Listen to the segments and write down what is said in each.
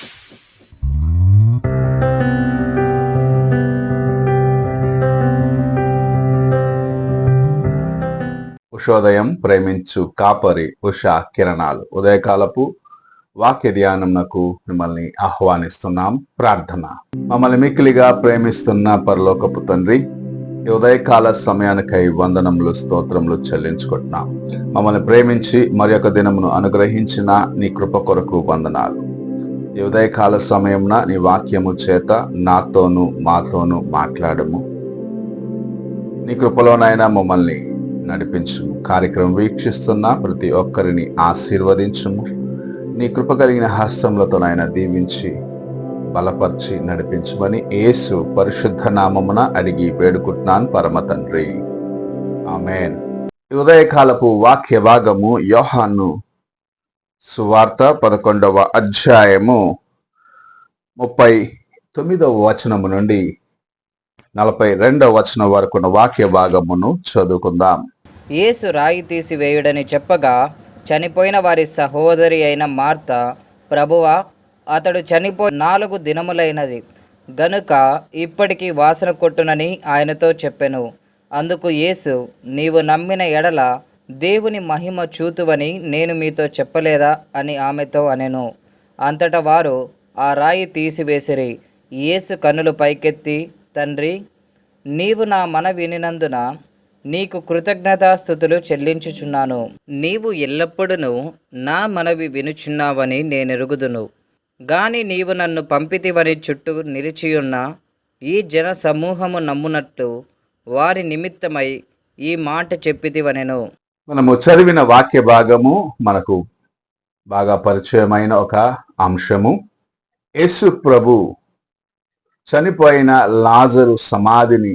ఉషోదయం ప్రేమించు కాపరి ఉషా కిరణాలు. ఉదయకాలపు వాక్య ధ్యానంకు మిమ్మల్ని ఆహ్వానిస్తున్నాం. ప్రార్థన. మమ్మల్ని మిక్కిలిగా ప్రేమిస్తున్న పరలోకపు తండ్రి ఉదయకాల సమయానికై వందనములు స్తోత్రములు చెల్లించుకుంటున్నాం. మమ్మల్ని ప్రేమించి మరి దినమును అనుగ్రహించిన నీ కృప కొరకు వందనాలు. ఈ ఉదయకాల సమయంన నీ వాక్యము చేత నాతోను మాతోను మాట్లాడము. నీ కృపలోనైనా మమ్మల్ని నడిపించుము. కార్యక్రమం వీక్షిస్తున్న ప్రతి ఒక్కరిని ఆశీర్వదించుము. నీ కృప కలిగిన హస్తములతోనైనా దీవించి బలపరిచి నడిపించమని యేసు పరిశుద్ధ నామమున అడిగి వేడుకుంటున్నాను పరమ తండ్రి. ఆమెన్. ఉదయకాలపు వాక్య భాగము యోహాను సువార్త పదకొండవ అధ్యాయము ముప్పై తొమ్మిదవ వచనము నుండి నలభై రెండవ వచనం వరకు ఉన్న వాక్య భాగమును చదువుకుందాం. యేసు రాయి తీసివేయుడని చెప్పగా చనిపోయిన వారి సహోదరి అయిన మార్త ప్రభువా అతడు చనిపోయి నాలుగు దినములైనది. గనుక ఇప్పటికీ వాసన కొట్టునని ఆయనతో చెప్పెను. అందుకు యేసు నీవు నమ్మిన ఎడల దేవుని మహిమ చూతువని నేను మీతో చెప్పలేదా అని ఆమెతో అనెను. అంతట వారు ఆ రాయి తీసివేసిరి. యేసు కన్నులు పైకెత్తి తండ్రి నీవు నా మన వినినందున నీకు కృతజ్ఞతాస్థుతులు చెల్లించుచున్నాను. నీవు ఎల్లప్పుడూ నా మనవి వినుచున్నావని నేనెరుగుదును. గాని నీవు నన్ను పంపితివని చుట్టూ నిలిచియున్న ఈ జన సమూహము నమ్మునట్టు వారి నిమిత్తమై ఈ మాట చెప్పితివనెను. మనము చదివిన వాక్య భాగము మనకు బాగా పరిచయమైన ఒక అంశము. యేసు ప్రభు చనిపోయిన లాజరు సమాధిని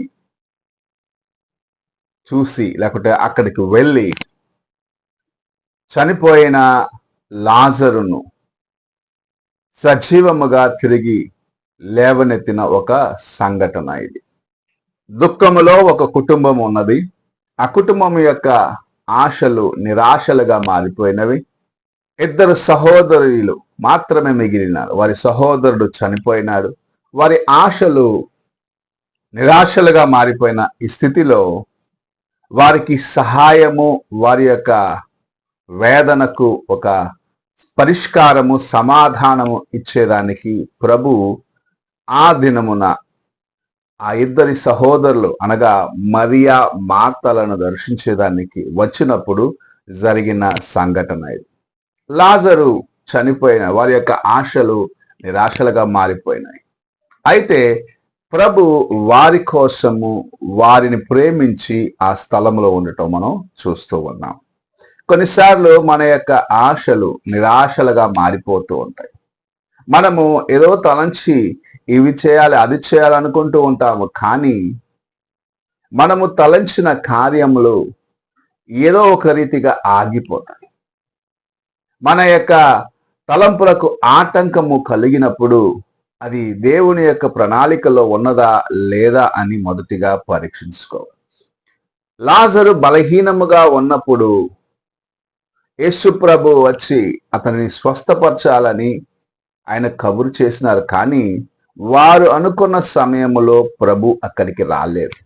చూసి లేకుంటే అక్కడికి వెళ్ళి చనిపోయిన లాజరును సజీవముగా తిరిగి లేవనెత్తిన ఒక సంఘటన ఇది. దుఃఖములో ఒక కుటుంబం ఉన్నది. ఆ కుటుంబం యొక్క ఆశలు నిరాశలుగా మారిపోయినవి. ఇద్దరు సహోదరులు మాత్రమే మిగిలినారు. వారి సహోదరుడు చనిపోయినాడు. వారి ఆశలు నిరాశలుగా మారిపోయిన ఈ స్థితిలో వారికి సహాయము వారి యొక్క వేదనకు ఒక పరిష్కారము సమాధానము ఇచ్చేదానికి ప్రభు ఆ దినమున ఆ ఇద్దరి సహోదరులు అనగా మరియా మార్తలను దర్శించేదానికి వచ్చినప్పుడు జరిగిన సంఘటన ఇది. లాజరు చనిపోయిన వారి యొక్క ఆశలు నిరాశలుగా మారిపోయినాయి. అయితే ప్రభు వారి కోసము వారిని ప్రేమించి ఆ స్థలంలో ఉండటం మనం చూస్తూ ఉన్నాం. కొన్నిసార్లు మన యొక్క ఆశలు నిరాశలుగా మారిపోతూ ఉంటాయి. మనము ఏదో తలంచి ఇవి చేయాలి అది చేయాలనుకుంటూ ఉంటాము. కానీ మనము తలంచిన కార్యములు ఏదో ఒక రీతిగా ఆగిపోతాయి. మన యొక్క తలంపులకు ఆటంకము కలిగినప్పుడు అది దేవుని యొక్క ప్రణాళికలో ఉన్నదా లేదా అని మొదటిగా పరీక్షించుకోవాలి. లాజరు బలహీనముగా ఉన్నప్పుడు యేసు ప్రభు వచ్చి అతనిని స్వస్థపరచాలని ఆయన కబురు చేసినారు. కానీ వారు అనుకున్న సమయంలో ప్రభు అక్కడికి రాలేదు.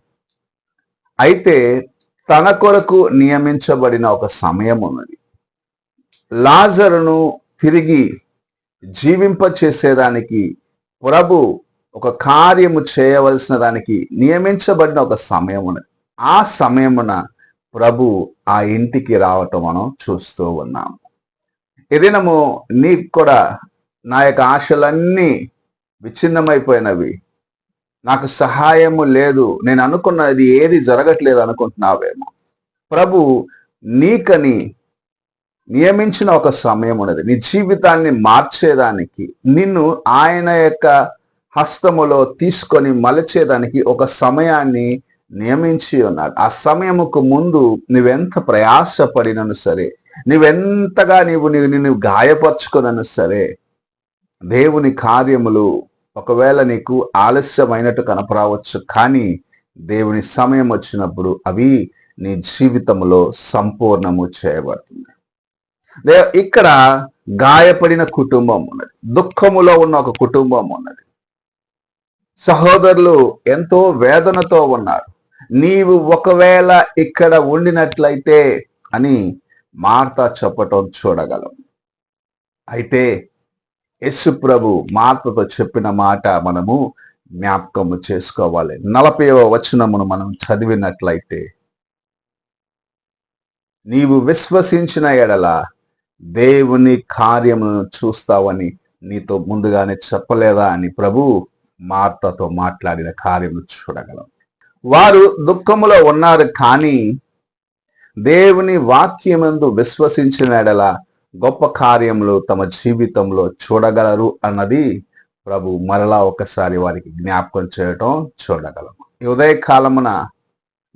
అయితే తన కొరకు నియమించబడిన ఒక సమయం ఉన్నది. లాజరును తిరిగి జీవింప చేసేదానికి ప్రభు ఒక కార్యము చేయవలసిన దానికి నియమించబడిన ఒక సమయం ఉన్నది. ఆ సమయమున ప్రభు ఆ ఇంటికి రావటం మనం చూస్తూ ఉన్నాము. ఏదైనాము నీకు కూడా నా యొక్క ఆశలన్నీ విచ్ఛిన్నమైపోయినవి. నాకు సహాయము లేదు. నేను అనుకున్నది ఏది జరగట్లేదు అనుకుంటున్నావేమో. ప్రభు నీకని నియమించిన ఒక సమయం ఉన్నది నీ జీవితాన్ని మార్చేదానికి నిన్ను ఆయన యొక్క హస్తములో తీసుకొని మలచేదానికి ఒక సమయాన్ని నియమించి ఉన్నాడు. ఆ సమయముకు ముందు నువ్వెంత ప్రయాసపడినను సరే నువ్వెంతగా నీవు నిన్ను గాయపరుచుకునను సరే దేవుని కార్యములు ఒకవేళ నీకు ఆలస్యమైనట్టు కనపరావచ్చు కానీ దేవుని సమయం వచ్చినప్పుడు అవి నీ జీవితంలో సంపూర్ణము చేయబడుతుంది దే- ఇక్కడ గాయపడిన కుటుంబం ఉన్నది దుఃఖములో ఉన్న ఒక కుటుంబం ఉన్నది. సహోదరులు ఎంతో వేదనతో ఉన్నారు. నీవు ఒకవేళ ఇక్కడ ఉండినట్లయితే అని మార్త చెప్పటం చూడగలం. అయితే యస్సు ప్రభు మాతతో చెప్పిన మాట మనము జ్ఞాపకము చేసుకోవాలి. నలభైవ వచనమును మనం చదివినట్లయితే నీవు విశ్వసించిన ఎడల దేవుని కార్యములను చూస్తావని నీతో ముందుగానే చెప్పలేదా అని ప్రభు మార్తతో మాట్లాడిన కార్యము చూడగలం. వారు దుఃఖములో ఉన్నారు కానీ దేవుని వాక్యమందు విశ్వసించిన ఎడల గొప్ప కార్యములు తమ జీవితంలో చూడగలరు అన్నది ప్రభు మరలా ఒకసారి వారికి జ్ఞాపకం చేయటం చూడగలము ఉదయ ఉదయకాలమున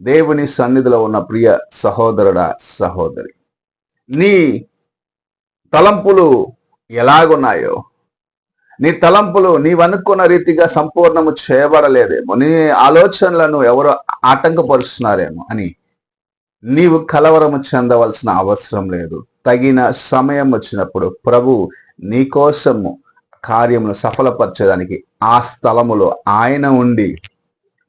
దేవుని సన్నిధిలో ఉన్న ప్రియ సహోదరుడా సహోదరి నీ తలంపులు ఎలాగున్నాయో? నీ తలంపులు నీవనుకున్న రీతిగా సంపూర్ణము చేయబడలేదేమో? నీ ఆలోచనలను ఎవరు ఆటంకపరుస్తున్నారేమో అని నీవు కలవరము చెందవలసిన అవసరం లేదు. తగిన సమయం వచ్చినప్పుడు ప్రభు నీ కోసము కార్యమును సఫలపరచడానికి ఆ స్థలములో ఆయన ఉండి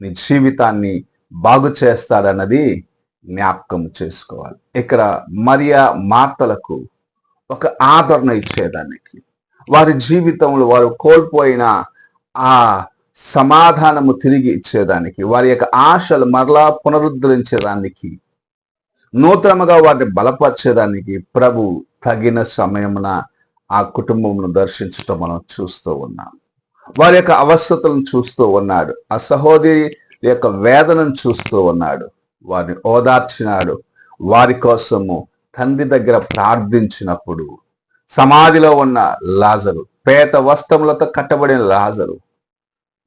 నీ జీవితాన్ని బాగు చేస్తాడన్నది జ్ఞాపకం చేసుకోవాలి. ఇక్కడ మరియా మార్తలకు ఒక ఆదరణ ఇచ్చేదానికి. వారి జీవితంలో వారు కోల్పోయిన ఆ సమాధానము తిరిగి ఇచ్చేదానికి. వారి యొక్క ఆశలు మరలా పునరుద్ధరించేదానికి నూతనముగా వారిని బలపరిచేదానికి ప్రభు తగిన సమయమున ఆ కుటుంబమును దర్శించటం మనం చూస్తూ ఉన్నాం. వారి యొక్క అవస్థతలను చూస్తూ ఉన్నాడు. ఆ సహోదరి యొక్క వేదనను చూస్తూ ఉన్నాడు. వారిని ఓదార్చినాడు. వారి కోసము తండ్రి దగ్గర ప్రార్థించినప్పుడు సమాధిలో ఉన్న లాజరు పేత వస్త్రములతో కట్టబడిన లాజరు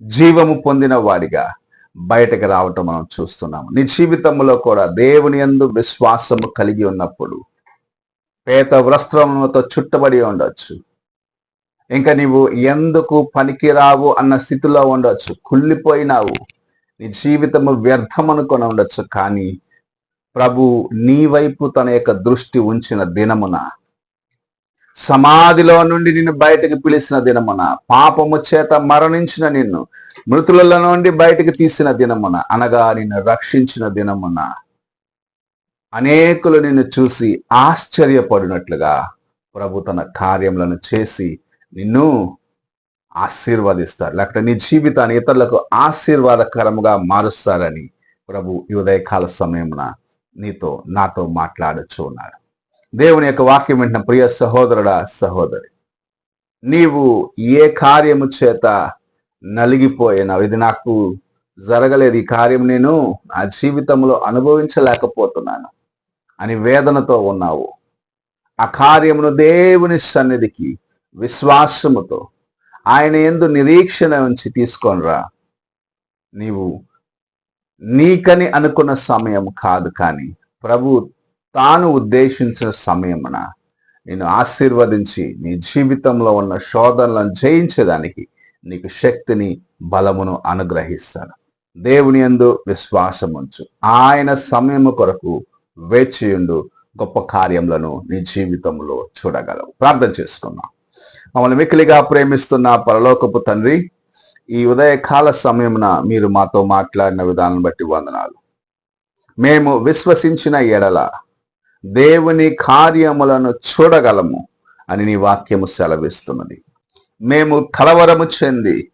జీవము పొందిన వాడిగా బయటకు రావటం మనం చూస్తున్నాము. నీ జీవితంలో కూడా దేవుని యందు విశ్వాసము కలిగి ఉన్నప్పుడు పేత వస్త్రములతో చుట్టబడి ఉండొచ్చు. ఇంకా నీవు ఎందుకు పనికిరావు అన్న స్థితిలో ఉండొచ్చు. కుళ్ళిపోయినావు. నీ జీవితము వ్యర్థం అనుకొని ఉండొచ్చు. కానీ ప్రభు నీ వైపు తన యొక్క దృష్టి ఉంచిన దినమున సమాధిలో నుండి నిన్ను బయటకు పిలిచిన దినమున పాపము చేత మరణించిన నిన్ను మృతులలో నుండి బయటకు తీసిన దినమున అనగా నిన్ను రక్షించిన దినమున. అనేకులు నిన్ను చూసి ఆశ్చర్యపడినట్లుగా ప్రభు తన కార్యములను చేసి నిన్ను ఆశీర్వదిస్తారు. లేకపోతే నీ జీవితాన్ని ఇతరులకు ఆశీర్వాదకరముగా మారుస్తారని ప్రభు ఈ ఉదయకాల సమయమున నీతో నాతో మాట్లాడచ్చు ఉన్నాడు దేవుని యొక్క వాక్యం వింటున్న ప్రియ సహోదరుడా సహోదరి నీవు ఏ కార్యము చేత నలిగిపోయినావు? ఇది నాకు జరగలేదు. ఈ కార్యం నేను నా జీవితంలో అనుభవించలేకపోతున్నాను అని వేదనతో ఉన్నావు. ఆ కార్యమును దేవుని సన్నిధికి విశ్వాసముతో ఆయన ఎందు నిరీక్షణ ఉంచి తీసుకొనిరా నీవు నీకని అనుకున్న సమయం కాదు కానీ ప్రభు తాను ఉద్దేశించిన సమయమున నేను ఆశీర్వదించి నీ జీవితంలో ఉన్న శోధనలను జయించడానికి నీకు శక్తిని బలమును అనుగ్రహిస్తాను. దేవుని యందు విశ్వాసం ఉంచు. ఆయన సమయము కొరకు వేచియుండు గొప్ప కార్యములను నీ జీవితంలో చూడగలవు. ప్రార్థన చేసుకున్నాం మమ్మల్ని మిక్కిలిగా ప్రేమిస్తున్న పరలోకపు తండ్రి ఈ ఉదయకాల సమయమున మీరు మాతో మాట్లాడిన విధానం బట్టి వందనాలు. మేము విశ్వసించిన ఎడల దేవుని కార్యములను చూడగలము అని నీ వాక్యము సెలవిస్తున్నది. మేము కలవరము చెంది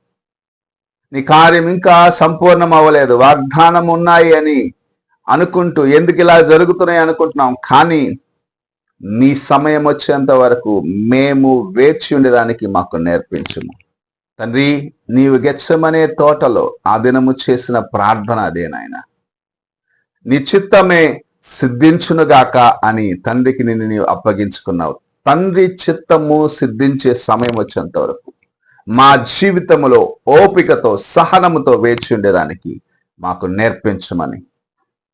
నీ కార్యం ఇంకా సంపూర్ణం అవ్వలేదు వాగ్దానం ఉన్నాయి అని అనుకుంటూ ఎందుకు ఇలా జరుగుతున్నాయి అనుకుంటున్నాం. కానీ నీ సమయం వచ్చేంత వరకు మేము వేచి ఉండేదానికి మాకు నేర్పించము. తండ్రి నీవు గెచ్చమనే తోటలో ఆ దినము చేసిన ప్రార్థన అదే నాయన. నీ చిత్తమే సిద్ధించునుగాక అని తండ్రికి నిన్ను నీవు అప్పగించుకున్నావు. తండ్రి చిత్తము సిద్ధించే సమయం వచ్చేంత వరకు మా జీవితములో ఓపికతో సహనముతో వేచి ఉండేదానికి మాకు నేర్పించమని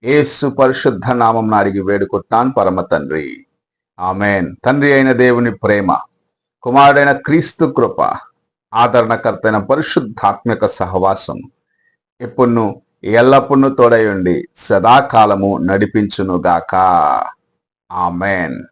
ఏసు పరిశుద్ధ నామం అడిగి వేడుకుంటున్నాను పరమ తండ్రి. ఆమెన్. తండ్రి అయిన దేవుని ప్రేమ కుమారుడైన క్రీస్తు కృప ఆదరణకర్తైన పరిశుద్ధాత్మిక పరిశుద్ధాత్మక సహవాసం ఎప్పుడు ఎల్లప్పుడూ తోడై ఉండి సదాకాలము నడిపించునుగాక. ఆమెన్.